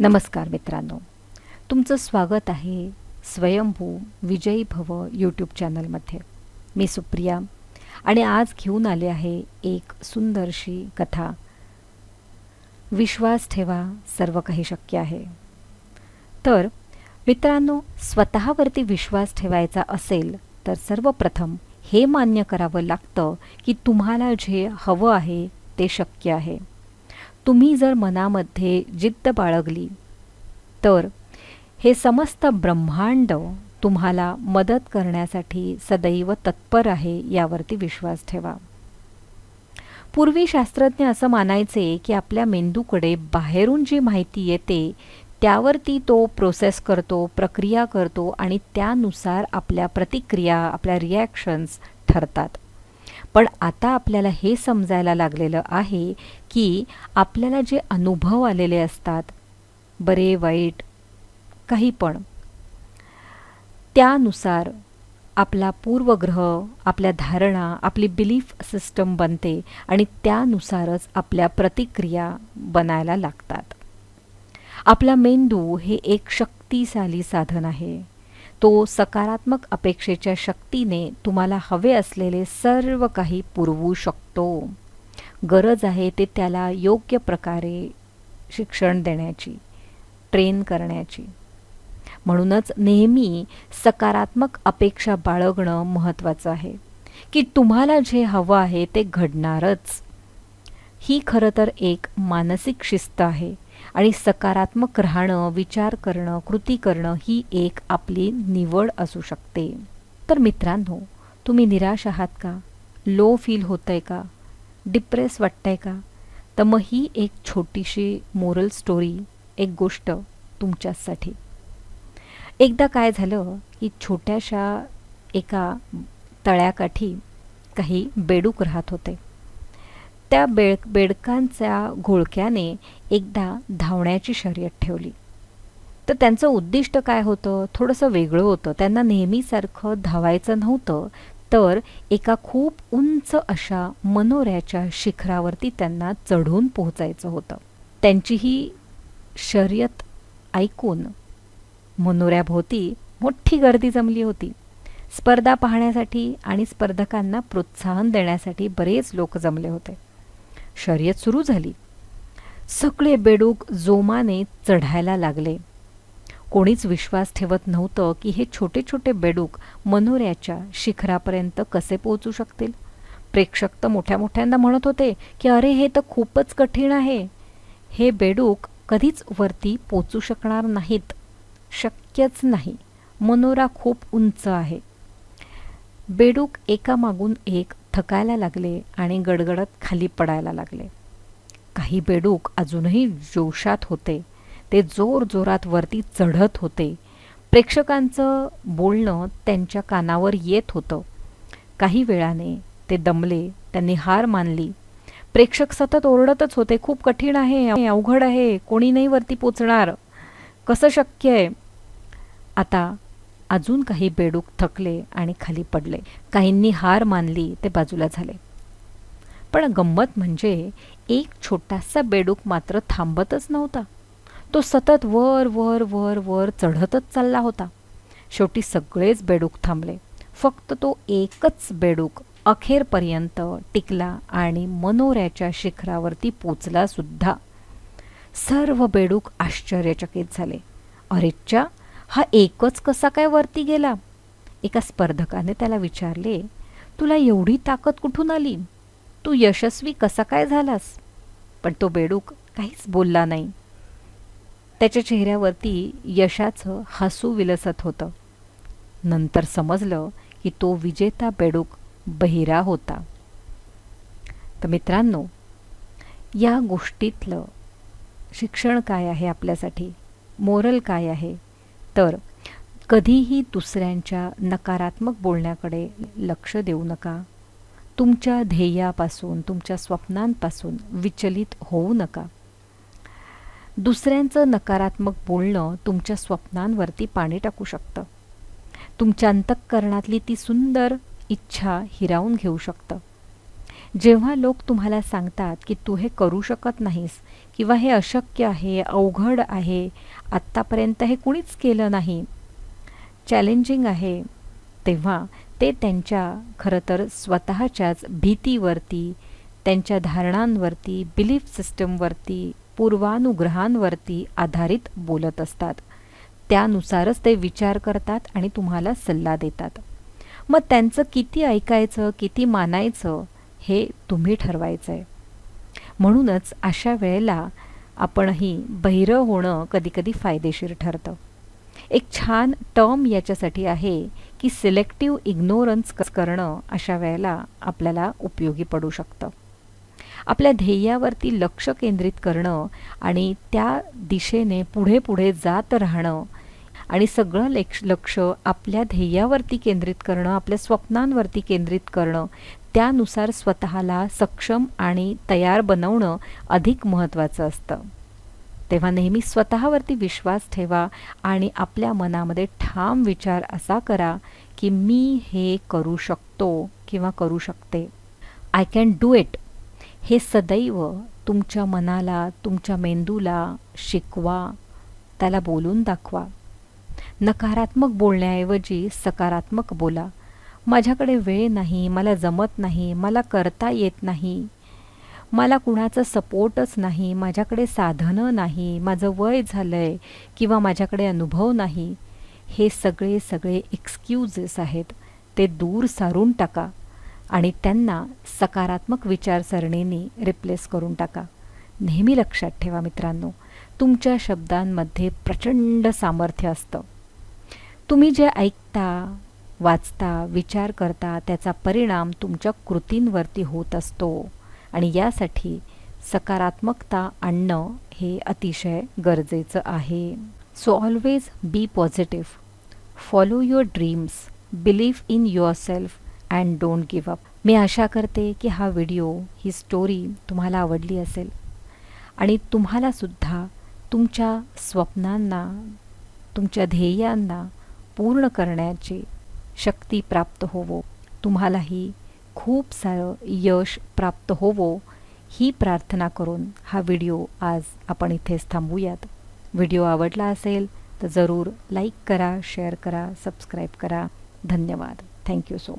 नमस्कार मित्रांनो. तुमचं स्वागत आहे स्वयंभू विजयी भव यूट्यूब चॅनलमध्ये मी सुप्रिया. आणि आज घेऊन आले आहे एक सुंदरशी कथा. विश्वास ठेवा सर्व काही शक्य आहे. तर मित्रांनो स्वतःवरती विश्वास ठेवायचा असेल तर सर्वप्रथम हे मान्य करावं लागतं की तुम्हाला जे हवं आहे ते शक्य आहे. तुम्ही जर मनामध्ये जिद्द बाळगली तर हे समस्त ब्रह्मांड तुम्हाला मदत करण्यासाठी सदैव तत्पर आहे यावरती विश्वास ठेवा. पूर्वी शास्त्रज्ञ असं मानायचे की आपल्या मेंदूकडे बाहेरून जी माहिती येते त्यावरती तो प्रोसेस करतो प्रक्रिया करतो आणि त्यानुसार आपल्या प्रतिक्रिया आपल्या रिॲक्शन्स ठरतात. पण आता आपल्याला हे समजायला लागलेलं आहे की आपल्याला जे अनुभव आलेले असतात बरे वाईट काही पण त्यानुसार आपला पूर्वग्रह आपल्या धारणा आपली बिलीफ सिस्टम बनते आणि त्यानुसारच आपल्या प्रतिक्रिया बनायला लागतात. आपला मेंदू हे एक शक्तिशाली साधन आहे. तो सकारात्मक अपेक्षेच्या शक्तीने तुम्हाला हवे असलेले सर्व काही पुरवू शकतो. गरज आहे ते त्याला योग्य प्रकारे शिक्षण देण्याची ट्रेन करण्याची. म्हणूनच नेहमी सकारात्मक अपेक्षा बाळगणं महत्त्वाचं आहे. की तुम्हाला जे हवं आहे ते घडणारच. ही खरं तर एक मानसिक शिस्त आहे आणि सकारात्मक राहणं विचार करणं कृती करणं ही एक आपली निवड असू शकते. तर मित्रांनो तुम्ही निराश आहात का? लो फील होतं आहे का? डिप्रेस वाटतंय का? तर मग ही एक छोटीशी मोरल स्टोरी एक गोष्ट तुमच्यासाठी. एकदा काय झालं की छोट्याशा एका तळ्याकाठी काही बेडूक राहत होते. त्या बेड बेडकांच्या घोळक्याने एकदा धावण्याची शर्यत ठेवली. तर त्यांचं उद्दिष्ट काय होतं? थोडंसं वेगळं होतं. त्यांना नेहमीसारखं धावायचं नव्हतं तर एका खूप उंच अशा मनोऱ्याच्या शिखरावरती त्यांना चढून पोहोचायचं होतं. त्यांची ही शर्यत ऐकून मनोऱ्याभोवती मोठी गर्दी जमली होती. स्पर्धा पाहण्यासाठी आणि स्पर्धकांना प्रोत्साहन देण्यासाठी बरेच लोक जमले होते. शर्यत सुरू झाली. सगळे बेडूक जोमाने चढायला लागले. कोणीच विश्वास ठेवत नव्हतं की हे छोटे छोटे बेडूक मनोऱ्याच्या शिखरापर्यंत कसे पोहोचू शकतील. प्रेक्षक तर मोठ्या मोठ्यांदा म्हणत होते की अरे हे तर खूपच कठीण आहे. हे बेडूक कधीच वरती पोचू शकणार नाहीत. शक्यच नाही. मनोरा खूप उंच आहे. बेडूक एकामागून एक थकायला लागले आणि गडगडत खाली पडायला लागले. काही बेडूक अजूनही जोशात होते. ते जोर जोरात वरती चढत होते. प्रेक्षकांचं बोलणं त्यांच्या कानावर येत होतं. काही वेळाने ते दमले त्यांनी हार मानली. प्रेक्षक सतत ओरडतच होते खूप कठीण आहे अवघड आहे कोणी नाही वरती पोचणार. कसं शक्य आहे? आता अजून काही बेडूक थकले आणि खाली पडले. काहींनी हार मानली ते बाजूला झाले. पण गंमत म्हणजे एक छोटासा बेडूक मात्र थांबतच नव्हता. तो सतत वर वर वर वर चढतच चालला होता. शेवटी सगळेच बेडूक थांबले. फक्त तो एकच बेडूक अखेरपर्यंत टिकला आणि मनोऱ्याच्या शिखरावरती पोचला सुद्धा. सर्व बेडूक आश्चर्यचकित झाले. अरेच्चा हा एकच कसा काय वरती गेला? एका स्पर्धकाने त्याला विचारले तुला एवढी ताकद कुठून आली? तू यशस्वी कसा काय झालास? पण तो बेडूक काहीच बोलला नाही. त्याच्या चेहऱ्यावरती यशाचं हसू विलसत होतं. नंतर समजलं की तो विजेता बेडूक बहिरा होता. तर मित्रांनो या गोष्टीतलं शिक्षण काय आहे आपल्यासाठी? मोरल काय आहे? तर कधीही दुसऱ्यांच्या नकारात्मक बोलण्याकडे लक्ष देऊ नका. तुमच्या ध्येयापासून तुमच्या स्वप्नांपासून विचलित होऊ नका. दुसऱ्यांचं नकारात्मक बोलणं तुमच्या स्वप्नांवरती पाणी टाकू शकतं. तुमच्या अंतःकरणातली ती सुंदर इच्छा हिरावून घेऊ शकतं. जेव्हा लोक तुम्हाला सांगतात की तू हे करू शकत नाहीस किंवा हे अशक्य आहे अवघड आहे आत्तापर्यंत हे कुणीच केलं नाही. चॅलेंजिंग आहे. तेव्हा ते त्यांच्या खरं तर स्वतःच्याच भीतीवरती त्यांच्या धारणांवरती बिलीफ सिस्टमवरती पूर्वानुग्रहांवरती आधारित बोलत असतात. त्यानुसारच ते विचार करतात आणि तुम्हाला सल्ला देतात. मग त्यांचं किती ऐकायचं किती मानायचं हे तुम्ही ठरवायचं आहे म्हणूनच अशा वेळेला आपणही बहिरं होणं कधीकधी फायदेशीर ठरतं. एक छान टर्म याच्यासाठी आहे की सिलेक्टिव्ह इग्नोरन्स करणं अशा वेळेला आपल्याला उपयोगी पडू शकतं. आपल्या ध्येयावरती लक्ष केंद्रित करणं आणि त्या दिशेने पुढे पुढे जात राहणं आणि सगळं लेक्ष लक्ष आपल्या ध्येयावरती केंद्रित करणं आपल्या स्वप्नांवरती केंद्रित करणं त्यानुसार स्वतःला सक्षम आणि तयार बनवणं अधिक महत्त्वाचं असतं. तेव्हा नेहमी स्वतःवरती विश्वास ठेवा आणि आपल्या मनामध्ये ठाम विचार असा करा की मी हे करू शकतो किंवा करू शकते. आय कॅन डू इट हे सदैव तुमच्या मनाला तुमच्या मेंदूला शिकवा. त्याला बोलून दाखवा. नकारात्मक बोलण्याऐवजी सकारात्मक बोला. माझ्याकडे वेळ नाही मला जमत नाही मला करता येत नाही. मला कुणाचं सपोर्टच नाही माझ्याकडे साधनं नाही माझं वय झालं आहे किंवा माझ्याकडे अनुभव नाही. हे सगळे सगळे एक्सक्यूजेस आहेत. ते दूर सारून टाका आणि त्यांना सकारात्मक विचारसरणीने रिप्लेस करून टाका. नेहमी लक्षात ठेवा मित्रांनो तुमच्या शब्दांमध्ये प्रचंड सामर्थ्य असतं. तुम्ही जे ऐकता वाचता विचार करता त्याचा परिणाम तुमच्या कृतींवरती होत असतो. आणि यासाठी सकारात्मकता आणणं हे अतिशय गरजेचं आहे. So always be positive follow your dreams believe in yourself and don't give up मी आशा करते की हा व्हिडिओ ही स्टोरी तुम्हाला आवडली असेल. आणि तुम्हालासुद्धा तुमच्या स्वप्नांना तुमच्या ध्येयांना पूर्ण करण्याची शक्ती प्राप्त होवो. तुम्हालाही खूप सारं यश प्राप्त होवो ही प्रार्थना करून हा व्हिडिओ आज आपण इथेच थांबूयात. व्हिडिओ आवडला असेल तर जरूर लाईक करा शेअर करा सबस्क्राईब करा. धन्यवाद. Thank you so much.